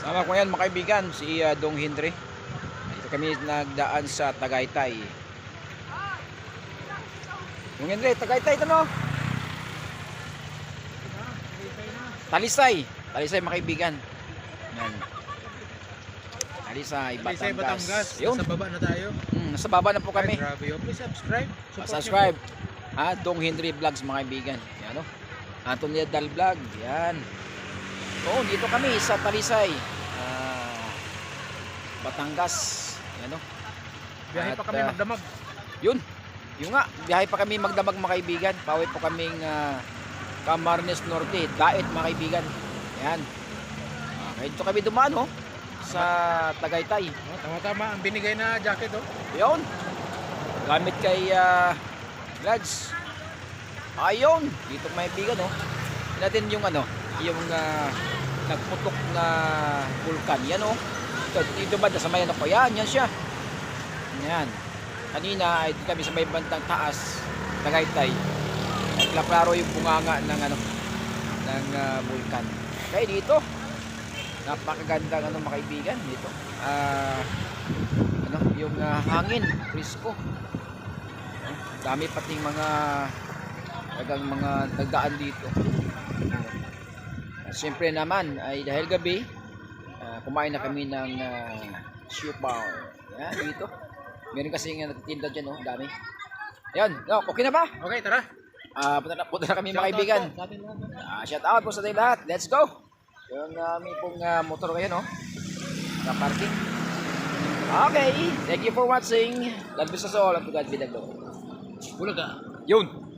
Sama ko ngayon mga kaibigan, si uh, Dong Hindre. Dito kami nagdaan sa Tagaytay. Dong Hindre, Tagaytay ito no? Talisay. Talisay mga kaibigan. Yan. Talisay, Batangas. Talisay, Batangas. Yun. Sa baba na tayo. Mm, nasa baba na po kami. Ay, grabe yun. Please subscribe. Support subscribe. Ha, Dong Henry Vlogs mga kaibigan. Yan o. Antonio Dal Vlog. Yan. Oo, dito kami sa Talisay. Ah, Batangas. Yan o. nyo. Biyahe pa kami ah, magdamag. Yun. Yung nga, biyahe pa kami magdamag mga kaibigan. Pauwi po kaming ah, Camarines Norte. Dait mga kaibigan. Yan. Okay, dito kami dumaan oh. Sa Tagaytay. Oh, tama-tama. Ang binigay na jacket, oh. Yun. Gamit kay uh, Lads. Ayun. Dito may bigan oh. Natin yung ano, yung ah, nagputok na vulkan. Yan oh. Ito, dito ba sa may ko? Yan, yan siya. Yan. Kanina ay kami sa may bantang taas, Tagaytay. Klaro yung bunganga ng ano ng ah, vulkan. Kaya dito, napakagandang ano mga dito. Ah, ano, yung ah, hangin, frisco. Ah, Dami pating mga tagang mga nagdaan dito. Uh, Siyempre naman ay dahil gabi, ah, kumain na kami ng uh, siupaw. Yan, dito. Meron kasi nga nagtitinda dyan, oh, dami. Yan, no, okay na ba? Okay, tara. Ah, punta na, punta na kami mga Shoutout kaibigan. Ah, shout out po sa ating lahat. Let's go. Yung aming pong ah, motor kayo, no? Sa parking. Okay. Thank you for watching. God bless us all and to God be the glory. Bulaga. Yun.